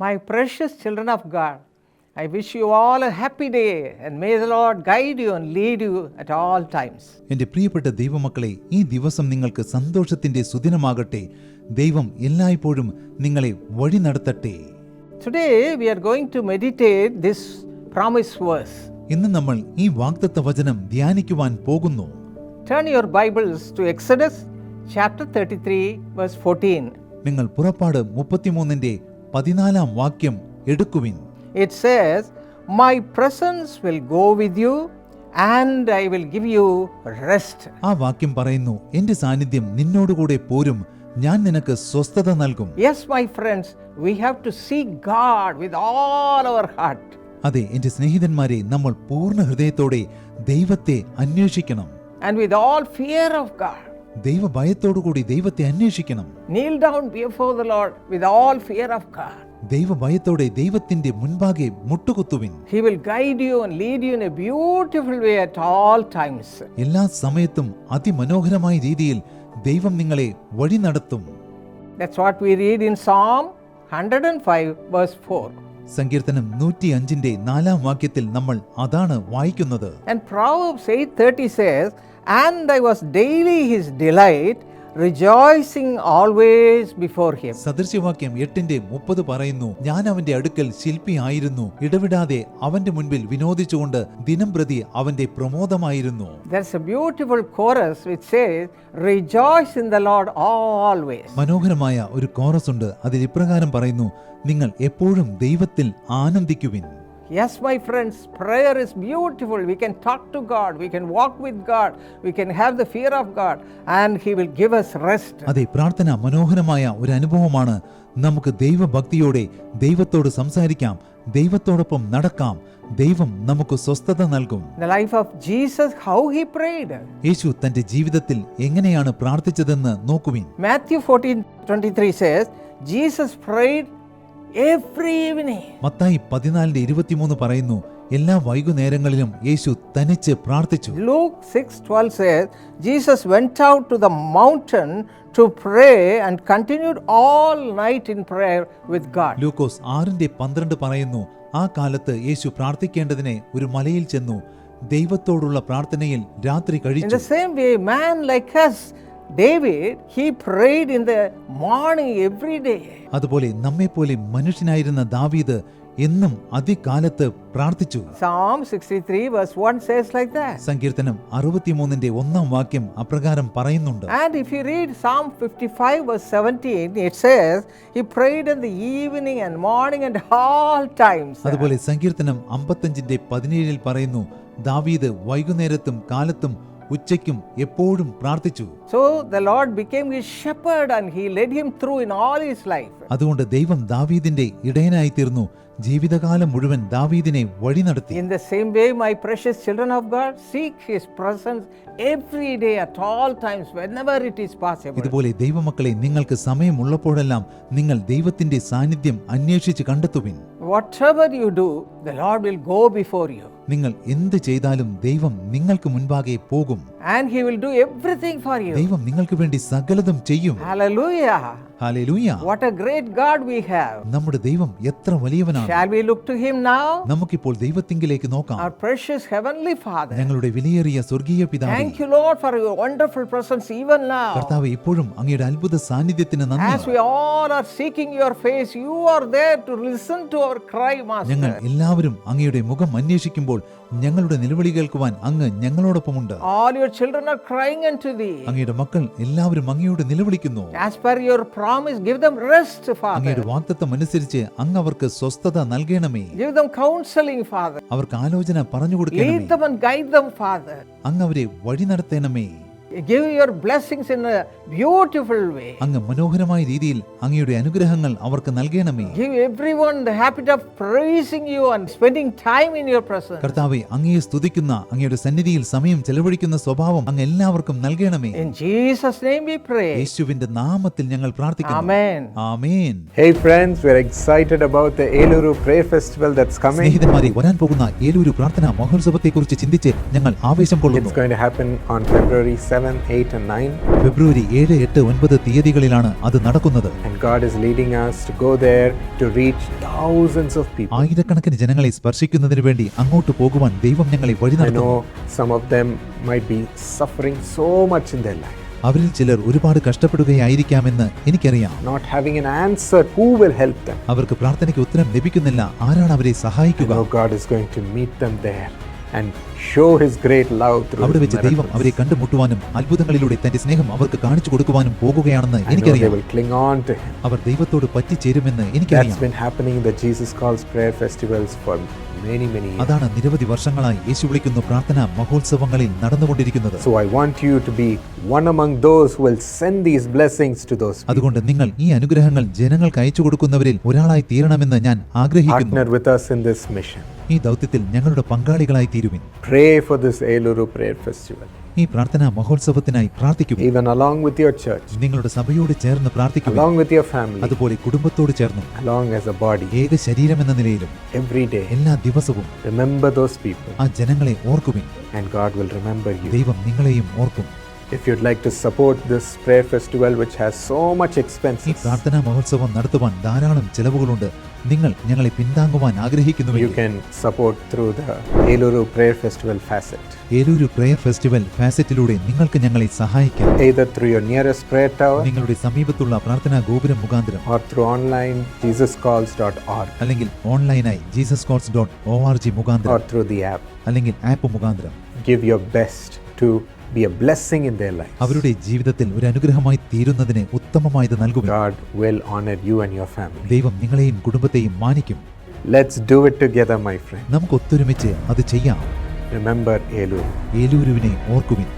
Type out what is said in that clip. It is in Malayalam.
My precious children of God, I wish you all a happy day and may the Lord guide you and lead you at all times. എന്റെ പ്രിയപ്പെട്ട ദൈവമക്കളെ ഈ ദിവസം നിങ്ങൾക്ക് സന്തോഷത്തിന്റെ സുദിനമാകട്ടെ ദൈവം എല്ലായ്പ്പോഴും നിങ്ങളെ വഴി നടത്തട്ടെ Today we are going to meditate this promise verse. ഇന്ന് നമ്മൾ ഈ വാഗ്ദത്ത വചനം ധ്യാനിക്കുവാൻ പോകുന്നു Turn your Bibles to Exodus chapter 33, verse 14. നിങ്ങൾ പുറപ്പാട് മുപ്പത്തിമൂന്നിന്റെ പതിനാലാം വാക്യം എടുക്കുവിൻ It says, My presence will go with you and I will give you rest. ആ വാക്യം പറയുന്നു എന്റെ സാന്നിധ്യം നിന്നോടുകൂടെ പോരും ഞാൻ നിനക്ക് സ്വസ്ഥത നൽകും Yes, my friends, we have to seek God with all our heart. അതെ എന്റെ സ്നേഹിതന്മാരെ നമ്മൾ പൂർണ ഹൃദയത്തോടെ ദൈവത്തെ അന്വേഷിക്കണം and with all fear of God. ദൈവ ഭയത്തോടുകൂടി ദൈവത്തെ അന്വേഷിക്കണം. Kneel down before the lord with all fear of God ദൈവ ദൈവത്തിന്റെ മുൻപാകെ മുട്ടുകുത്തുവിൻ. He will guide you and lead you in a beautiful way all times എല്ലാ സമയത്തും അതിമനോഹരമായ രീതിയിൽ ദൈവം നിങ്ങളെ വഴി നടത്തും. That's what we read in psalm 105 verse 4 സങ്കീർത്തനം നാലാം വാക്യത്തിൽ നമ്മൾ അതാണ് വായിക്കുന്നത്. And proverbs 8:30 says And I was daily his delight, rejoicing always before him. സദൃശ്യവാക്യം എട്ടിന്റെ മുപ്പത് പറയുന്നു ഞാൻ അവന്റെ അടുക്കൽ ശില്പിയായിരുന്നു ഇടവിടാതെ അവന്റെ മുൻപിൽ വിനോദിച്ചുകൊണ്ട് ദിനം പ്രതി അവന്റെ പ്രമോദമായിരുന്നു There's a beautiful chorus which says, Rejoice in the Lord always. മനോഹരമായ ഒരു കോറസ് ഉണ്ട് അതിൽ ഇപ്രകാരം പറയുന്നു നിങ്ങൾ എപ്പോഴും ദൈവത്തിൽ ആനന്ദിക്കുവിൻ Yes, my friends, prayer is beautiful. We can talk to God, we can walk with God, we can have the fear of God, and He will give us rest. അതെ പ്രാർത്ഥന മനോഹരമായ ഒരു അനുഭവമാണ് നമുക്ക് ദൈവഭക്തിയോടെ ദൈവത്തോട് സംസാരിക്കാം ദൈവത്തോടൊപ്പം നടക്കാം ദൈവം നമുക്ക് സ്വസ്ഥത നൽകും The life of Jesus, how He prayed. യേശു തന്റെ ജീവിതത്തിൽ എങ്ങനെയാണ് പ്രാർത്ഥിച്ചതെന്ന് നോക്കുവിൻ Matthew 14:23 says, Jesus prayed. മത്തായി പതിനാലിന്റെ ഇരുപത്തിമൂന്ന് പറയുന്നു എല്ലാ വൈകുന്നേരങ്ങളിലും യേശു തനിച്ച് പ്രാർത്ഥിച്ചു. Luke 6 12 says, Jesus went out to the mountain to pray and continued all night in prayer with God. ലൂക്കോസ് ആറിന്റെ പന്ത്രണ്ട് പറയുന്നു ആ കാലത്ത് യേശു പ്രാർത്ഥിക്കേണ്ടതിനെ ഒരു മലയിൽ ചെന്നു ദൈവത്തോടുള്ള പ്രാർത്ഥനയിൽ രാത്രി In കഴിച്ചു. the same way, man like us, David he prayed in the morning every day അതുപോലെ നമ്മെ പോലെ മനുഷ്യനായിരുന്ന ദാവീദ് എന്നും അതികാലത്ത് പ്രാർത്ഥിച്ചു. സങ്കീർത്തനം അറുപത്തിമൂന്നിന്റെ ഒന്നാം വാക്യം അപ്രകാരം പറയുന്നുണ്ട്. അതുപോലെ സങ്കീർത്തനം അമ്പത്തഞ്ചിന്റെ പതിനേഴിൽ പറയുന്നു ദാവീദ് വൈകുന്നേരത്തും കാലത്തും ഉച്ചയ്ക്കും എപ്പോഴും പ്രാർത്ഥിച്ചു. So the lord became his shepherd and he led him through in all his life അതുകൊണ്ട് ദൈവം ദാവീദിന്റെ ഇടയനായി തീർന്നു ജീവിതകാലം മുഴുവൻ ദാവീദിനെ വഴി നടത്തി. In the same way my precious children of God seek his presence every day at all times whenever it is possible ഇതുപോലെ ദൈവമക്കളെ നിങ്ങൾക്ക് സമയമുള്ളപ്പോഴെല്ലാം നിങ്ങൾ ദൈവത്തിന്റെ സാന്നിധ്യം അന്വേഷിച്ച് കണ്ടെത്തുവിൻ. Whatever you do the lord will go before you നിങ്ങൾ എന്ത് ചെയ്താലും ദൈവം നിങ്ങൾക്ക് മുൻപാകെ പോകും. And he will do everything for you ദൈവം നിങ്ങൾക്ക് വേണ്ടി സകലതും ചെയ്യും. Hallelujah. What a great God we have. നമ്മുടെ ദൈവം എത്ര വലിയവനാണ് Shall we look to him now? നമുക്കിപ്പോൾ ദൈവത്തിങ്കിലേക്ക് നോക്കാം Our precious heavenly Father. ഞങ്ങളുടെ വിലയേറിയ സ്വർഗീയ പിതാവേ Thank you, Lord, for your wonderful presence even now. കർത്താവ് ഇപ്പോഴും അങ്ങയുടെ അത്ഭുത സാന്നിധ്യത്തിന് നന്ദി As we all are seeking your face, you are there to listen to our cry, ഞങ്ങൾ എല്ലാവരും അങ്ങയുടെ മുഖം അന്വേഷിക്കുമ്പോൾ ഞങ്ങളുടെ നിലവിളി കേൾക്കുവാൻ അങ്ങ് ഞങ്ങളോടൊപ്പമുണ്ട് All your children are crying unto thee. അങ്ങയുടെ മക്കൾ എല്ലാവരും അങ്ങയോട് നിലവിളിക്കുന്നു As per your promise, give them rest, അങ്ങയുടെ Father. വാക്തത്വം അനുസരിച്ച് അങ്ങ് അവർക്ക് സ്വസ്ഥത നൽകണമേ Give them counseling, Father. അവർക്ക് ആലോചന പറഞ്ഞു കൊടുക്കണമേ Lead them and guide them, Father. അങ്ങ് അവരെ വഴി നടത്തണമേ Give your blessings in a beautiful way. അങ്ങ് മനോഹരമായ രീതിയിൽ അങ്ങയുടെ അനുഗ്രഹങ്ങൾ അവർക്ക് നൽകണമേ Give everyone the habit of praising you and spending time in your presence. കർത്താവെ അങ്ങയെ സ്തുതിക്കുന്ന അങ്ങയുടെ സന്നിധിയിൽ സമയം ചെലവഴിക്കുന്ന സ്വഭാവം അങ്ങ് എല്ലാവർക്കും നൽകണമേ In Jesus' name we pray. യേശുവിന്റെ നാമത്തിൽ ഞങ്ങൾ പ്രാർത്ഥിക്കുന്നു Amen. Amen. Hey friends, we're excited about the Eluru Prayer Festival that's coming. സ്നേഹിതന്മാരെ വരാൻ പോകുന്ന ഏലൂരു പ്രാർത്ഥന മഹോത്സവത്തെക്കുറിച്ച് ചിന്തിച്ച് ഞങ്ങൾ ആവേശം കൊള്ളുന്നു It's going to happen on February 7th 7, 8, and 9. ഫെബ്രുവരി ഏഴ് എട്ട് ഒൻപത് തീയതികളിലാണ് അത് നടക്കുന്നത് God is leading us to go there to reach thousands of people. ആയിരക്കണക്കിന് ജനങ്ങളെ സ്പർശിക്കുന്നതിന് വേണ്ടി അങ്ങോട്ട് പോകുവാൻ ദൈവം ഞങ്ങളെ വഴി നടത്തുന്നു some of them might be suffering so much in their life, അവരിൽ ചിലർ ഒരുപാട് കഷ്ടപ്പെടുകയായിരിക്കാമെന്ന് എനിക്കറിയാം not having an answer. Who will help them? അവർക്ക് പ്രാർത്ഥനയ്ക്ക് ഉത്തരം ലഭിക്കുന്നില്ല ആരാണ് അവരെ സഹായിക്കുക അവിടെ വെച്ച് ദൈവം അവരെ കണ്ടുമുട്ടുവാനും അത്ഭുതങ്ങളിലൂടെ തന്റെ സ്നേഹം അവർക്ക് കാണിച്ചു കൊടുക്കുവാനും പോകുകയാണെന്ന് എനിക്കറിയാം. അവർ ദൈവത്തോട് പറ്റിച്ചേരുമെന്ന് എനിക്കറിയാം. അതാണ് നിരവധി വർഷങ്ങളായി യേശു വിളിക്കുന്ന പ്രാർത്ഥന മഹോത്സവങ്ങളിൽ നടന്നുകൊണ്ടിരിക്കുന്നത്. അതുകൊണ്ട് നിങ്ങൾ ഈ അനുഗ്രഹങ്ങൾ ജനങ്ങൾക്ക് അയച്ചു കൊടുക്കുന്നവരിൽ ഒരാളായി തീരണമെന്ന് ഞാൻ ആഗ്രഹിക്കുന്നു. ഈ ദൗത്യത്തിൽ ഞങ്ങളുടെ പങ്കാളികളായി തീരുവിൻ. Pray for this Eluru prayer festival ഈ പ്രാർത്ഥന മഹോത്സവത്തിനായി പ്രാർത്ഥിക്കുക even along with your church നിങ്ങളുടെ സഭയോട് ചേർന്ന് പ്രാർത്ഥിക്കുക അലോങ് വിത്ത് യുവർ ഫാമിലി അതുപോലെ കുടുംബത്തോട് ചേർന്ന്. അലോങ് ആസ് എ ബോഡി ഏക ശരീരം എന്ന നിലയിലും. എവരി ഡേ എല്ലാ ദിവസവും. റിമെമ്പർ ദോസ് പീപ്പിൾ ആ ജനങ്ങളെ ഓർക്കുവിൻ. And God will remember you ദൈവം നിങ്ങളെയും ഓർക്കും. If you'd like to support this prayer festival, which has so much ഈ expenses, പ്രാർത്ഥനാ മഹോത്സവം നടത്തുവാൻ ധാരാളം ചെലവുകളുണ്ട് നിങ്ങൾ ഞങ്ങളെ പിന്താങ്ങുവാൻ you ആഗ്രഹിക്കുന്നുവെങ്കിൽ can support through the Eluru Prayer Festival facet. Eluru prayer festival ഫാസറ്റിലൂടെ നിങ്ങൾക്ക് ഞങ്ങളെ സഹായിക്കാം either through your nearest prayer tower നിങ്ങളുടെ സമീപത്തുള്ള പ്രാർത്ഥനാ ഗോപുരം മുഖാന്തരം or through online jesuscalls.org അല്ലെങ്കിൽ ഓൺലൈനായി Jesus calls dot O R G or മുഖാന്തരം through the app. അല്ലെങ്കിൽ ആപ്പ് മുഖാന്തരം Give your best to be a blessing in their lives. അവരുടെ ജീവിതത്തിൽ ഒരു അനുഗ്രഹമായി തീരുന്നതിന് ഉത്തമമായത് നൽകുക God will honor you and your family. ദൈവം നിങ്ങളെയും കുടുംബത്തെയും മാനിക്കും Let's do it together, my friend. നമുക്ക് ഒത്തൊരുമിച്ച് അത് ചെയ്യാം Remember Eluru. ഏലൂരുവിനെ ഓർക്കുവിൻ